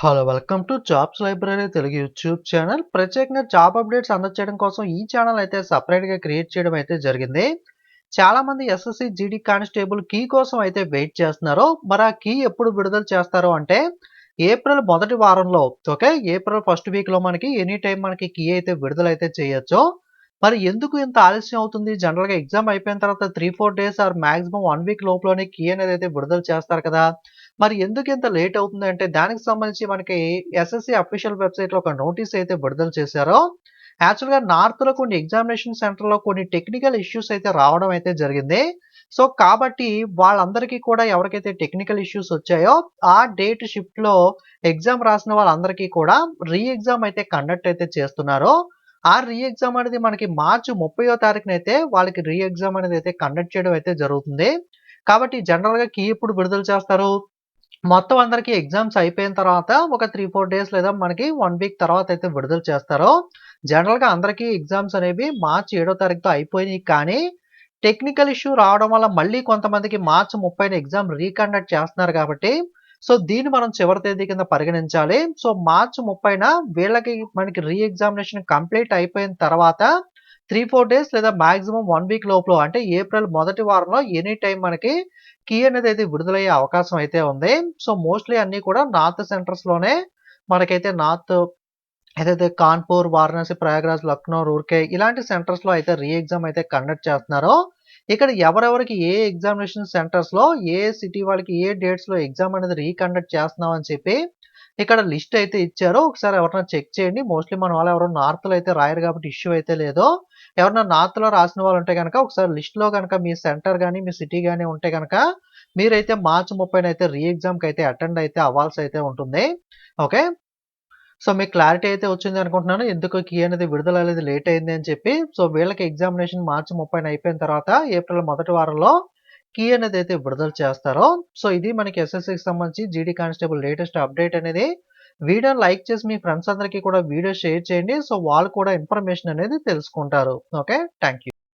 Hello welcome to jobs library Telugu YouTube channel ప్రత్యేకంగా job updates అందచేయడం కోసం ఈ ఛానల్ అయితే సపరేట్గా క్రియేట్ చేయడం అయితే జరిగింది. చాలా మంది ఎస్ఎస్సి జీడీ కానిస్టేబుల్ కీ కోసం అయితే వెయిట్ చేస్తున్నారు. మరి ఆ కీ ఎప్పుడు విడుదల చేస్తారు అంటే ఏప్రిల్ మొదటి వారంలో ఓకే ఏప్రిల్ ఫస్ట్ వీక్లో మనకి ఎనీ టైం మనకి కీ అయితే విడుదల అయితే చేయొచ్చు. మరి ఎందుకు ఇంత ఆలస్యం అవుతుంది? జనరల్గా ఎగ్జామ్ అయిపోయిన తర్వాత three four days or maximum one week లోపలనే కీ అనేది అయితే విడుదల చేస్తారు కదా. మరి ఎందుకు ఇంత లేట్ అవుతుంది? అంటే దానికి సంబంధించి మనకి ఎస్ఎస్సి అఫీషియల్ వెబ్సైట్లో ఒక నోటీస్ అయితే విడుదల చేశారో యాక్చువల్గా నార్త్లో కొన్ని ఎగ్జామినేషన్ సెంటర్లో కొన్ని టెక్నికల్ ఇష్యూస్ అయితే రావడం అయితే జరిగింది. సో కాబట్టి వాళ్ళందరికీ కూడా ఎవరికైతే టెక్నికల్ ఇష్యూస్ వచ్చాయో ఆ డేట్ షిఫ్ట్లో ఎగ్జామ్ రాసిన వాళ్ళందరికీ కూడా రీ ఎగ్జామ్ అయితే కండక్ట్ అయితే చేస్తున్నారు. ఆ రీ ఎగ్జామ్ అనేది మనకి మార్చి ముప్పయో తారీఖున అయితే వాళ్ళకి రీ ఎగ్జామ్ అనేది అయితే కండక్ట్ చేయడం అయితే జరుగుతుంది. కాబట్టి జనరల్గా కీ ఎప్పుడు విడుదల చేస్తారు? మొత్తం అందరికీ ఎగ్జామ్స్ అయిపోయిన తర్వాత ఒక త్రీ ఫోర్ డేస్ లేదా మనకి వన్ వీక్ తర్వాత అయితే విడుదల చేస్తారు జనరల్గా అందరికీ ఎగ్జామ్స్ అనేవి మార్చి ఏడో తారీఖుతో అయిపోయినాయి. కానీ టెక్నికల్ ఇష్యూ రావడం వల్ల మళ్ళీ కొంతమందికి మార్చి ముప్పైన ఎగ్జామ్ రీకండక్ట్ చేస్తున్నారు కాబట్టి సో దీన్ని మనం చివరి తేదీ కింద పరిగణించాలి. సో మార్చి ముప్పైన వీళ్ళకి మనకి రీ ఎగ్జామినేషన్ కంప్లీట్ అయిపోయిన తర్వాత త్రీ ఫోర్ డేస్ లేదా మాక్సిమం వన్ వీక్ లోపల అంటే ఏప్రిల్ మొదటి వారంలో ఎనీ టైం మనకి కీ అనేది అయితే విడుదలయ్యే అవకాశం అయితే ఉంది. సో మోస్ట్లీ అన్నీ కూడా నార్త్ సెంటర్స్లోనే మనకైతే నార్త్ ఏదైతే కాన్పూర్ వారణాసి ప్రయాగ్రాజ్ లక్నో రూర్కే ఇలాంటి సెంటర్స్లో అయితే రీ ఎగ్జామ్ అయితే కండక్ట్ చేస్తున్నారో ఇక్కడ ఎవరెవరికి ఏ ఎగ్జామినేషన్ సెంటర్స్లో ఏ సిటీ వాళ్ళకి ఏ డేట్స్లో ఎగ్జామ్ అనేది రీకండక్ట్ చేస్తున్నాం అని చెప్పి ఇక్కడ లిస్ట్ అయితే ఇచ్చారో ఒకసారి ఎవరైనా చెక్ చేయండి. మోస్ట్లీ మన వాళ్ళు ఎవరైనా నార్త్లో అయితే రాయరు కాబట్టి ఇష్యూ అయితే లేదు. ఎవరైనా నార్త్లో రాసిన వాళ్ళు ఉంటే కనుక ఒకసారి లిస్ట్లో కనుక మీ సెంటర్ కానీ మీ సిటీ కానీ ఉంటే కనుక మీరైతే మార్చి ముప్పైన అయితే రీ ఎగ్జామ్కి అయితే అటెండ్ అయితే అవ్వాల్సి అయితే ఉంటుంది. ఓకే సో మీకు క్లారిటీ అయితే వచ్చింది అనుకుంటున్నాను. ఎందుకు కీ అనేది విడుదల అనేది లేట్ అయింది అని చెప్పి. సో వీళ్ళకి ఎగ్జామినేషన్ మార్చి ముప్పై అయిపోయిన తర్వాత ఏప్రిల్ మొదటి వారంలో కీ అనేది అయితే విడుదల చేస్తారో సో ఇది మనకి ఎస్ఎస్సికి సంబంధించి జీడీ కానిస్టేబుల్ లేటెస్ట్ అప్డేట్ అనేది. వీడియోని లైక్ చేసి మీ ఫ్రెండ్స్ అందరికీ కూడా వీడియో షేర్ చేయండి. సో వాళ్ళు కూడా ఇన్ఫర్మేషన్ అనేది తెలుసుకుంటారు. ఓకే? Thank you